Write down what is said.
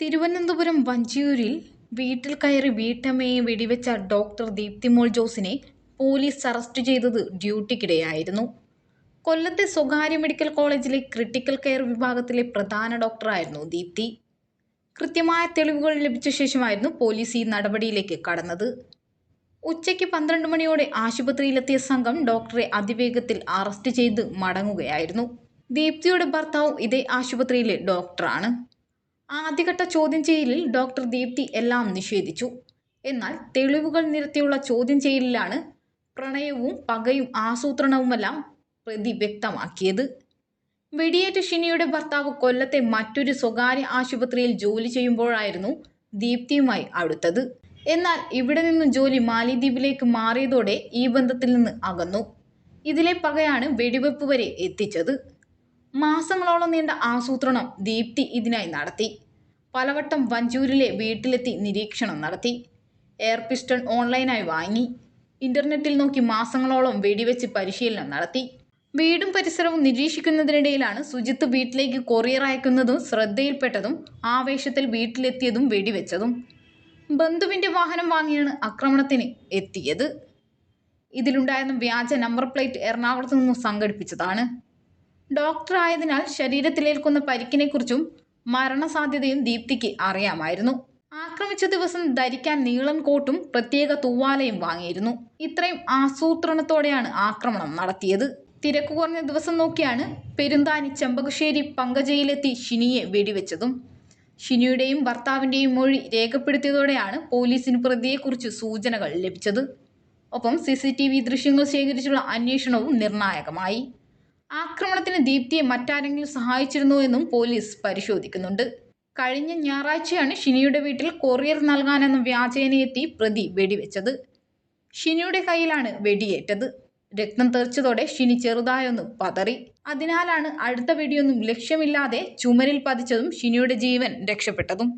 തിരുവനന്തപുരം വഞ്ചിയൂരിൽ വീട്ടിൽ കയറി വീട്ടമ്മയെ വെടിവെച്ച ഡോക്ടർ ദീപ്തിമോൾ ജോസിനെ പോലീസ് അറസ്റ്റ് ചെയ്തത് ഡ്യൂട്ടിക്കിടെയായിരുന്നു. കൊല്ലത്തെ സ്വകാര്യ മെഡിക്കൽ കോളേജിലെ ക്രിട്ടിക്കൽ കെയർ വിഭാഗത്തിലെ പ്രധാന ഡോക്ടറായിരുന്നു ദീപ്തി. കൃത്യമായ തെളിവുകൾ ലഭിച്ച ശേഷമായിരുന്നു പോലീസ് ഈ നടപടിയിലേക്ക് കടന്നത്. ഉച്ചയ്ക്ക് പന്ത്രണ്ട് മണിയോടെ ആശുപത്രിയിലെത്തിയ സംഘം ഡോക്ടറെ അതിവേഗത്തിൽ അറസ്റ്റ് ചെയ്ത് മടങ്ങുകയായിരുന്നു. ദീപ്തിയുടെ ഭർത്താവ് ഇതേ ആശുപത്രിയിലെ ഡോക്ടറാണ്. ആദ്യഘട്ട ചോദ്യം ചെയ്യലിൽ ഡോക്ടർ ദീപ്തി എല്ലാം നിഷേധിച്ചു. എന്നാൽ തെളിവുകൾ നിരത്തിയുള്ള ചോദ്യം ചെയ്യലിലാണ് പ്രണയവും പകയും ആസൂത്രണവുമെല്ലാം പ്രതി വ്യക്തമാക്കിയത് വെടിയേറ്റ ഷിനിയുടെ ഭർത്താവ് കൊല്ലത്തെ മറ്റൊരു സ്വകാര്യ ആശുപത്രിയിൽ ജോലി ചെയ്യുമ്പോഴായിരുന്നു ദീപ്തിയുമായി അടുത്തത്. എന്നാൽ ഇവിടെ നിന്ന് ജോലി മാലിദ്വീപിലേക്ക് മാറിയതോടെ ഈ ബന്ധത്തിൽ നിന്ന് അകന്നു. ഇതിലെ പകയാണ് വെടിവെപ്പ് വരെ എത്തിച്ചത്. മാസങ്ങളോളം നീണ്ട ആസൂത്രണം ദീപ്തി ഇതിനായി നടത്തി. പലവട്ടം വഞ്ചൂരിലെ വീട്ടിലെത്തി നിരീക്ഷണം നടത്തി. എയർ പിസ്റ്റൺ ഓൺലൈനായി വാങ്ങി. ഇന്റർനെറ്റിൽ നോക്കി മാസങ്ങളോളം വെടിവെച്ച് പരിശീലനം നടത്തി. വീടും പരിസരവും നിരീക്ഷിക്കുന്നതിനിടയിലാണ് സുജിത്ത് വീട്ടിലേക്ക് കൊറിയർ അയക്കുന്നതും ശ്രദ്ധയിൽപ്പെട്ടതും ആവേശത്തിൽ വീട്ടിലെത്തിയതും വെടിവെച്ചതും. ബന്ധുവിന്റെ വാഹനം വാങ്ങിയാണ് ആക്രമണത്തിന് എത്തിയത്. ഇതിലുണ്ടായിരുന്ന വ്യാജ നമ്പർ പ്ലേറ്റ് എറണാകുളത്ത് നിന്നും സംഘടിപ്പിച്ചതാണ്. ഡോക്ടർ ആയതിനാൽ ശരീരത്തിലേൽക്കുന്ന പരിക്കിനെക്കുറിച്ചും മരണസാധ്യതയും ദീപ്തിക്ക് അറിയാമായിരുന്നു. ആക്രമിച്ച ദിവസം ധരിക്കാൻ നീളൻ കോട്ടും പ്രത്യേക തൂവാലയും വാങ്ങിയിരുന്നു. ഇത്രയും ആസൂത്രണത്തോടെയാണ് ആക്രമണം നടത്തിയത്. തിരക്ക് കുറഞ്ഞ ദിവസം നോക്കിയാണ് പെരുന്താനി ചെമ്പകശ്ശേരി പങ്കജയിലെത്തി ഷിനിയെ വെടിവെച്ചതും. ഷിനിയുടെയും ഭർത്താവിന്റെയും മൊഴി രേഖപ്പെടുത്തിയതോടെയാണ് പോലീസിന് പ്രതിയെക്കുറിച്ച് സൂചനകൾ ലഭിച്ചത്. ഒപ്പം സി സി ടി വി ദൃശ്യങ്ങൾ ശേഖരിച്ചുള്ള അന്വേഷണവും നിർണായകമായി. ആക്രമണത്തിന് ദീപ്തിയെ മറ്റാരെങ്കിലും സഹായിച്ചിരുന്നു എന്നും പോലീസ് പരിശോധിക്കുന്നുണ്ട്. കഴിഞ്ഞ ഞായറാഴ്ചയാണ് ഷിനിയുടെ വീട്ടിൽ കൊറിയർ നൽകാനെന്ന വ്യാജേനയെത്തി പ്രതി വെടിവെച്ചത്. ഷിനിയുടെ കയ്യിലാണ് വെടിയേറ്റത്. രക്തം തെറിച്ചതോടെ ഷിനി ചെറുതായൊന്ന് പതറി. അതിനാലാണ് അടുത്ത വെടിയൊന്നും ലക്ഷ്യമില്ലാതെ ചുമരിൽ പതിച്ചതും ഷിനിയുടെ ജീവൻ രക്ഷപ്പെട്ടതും.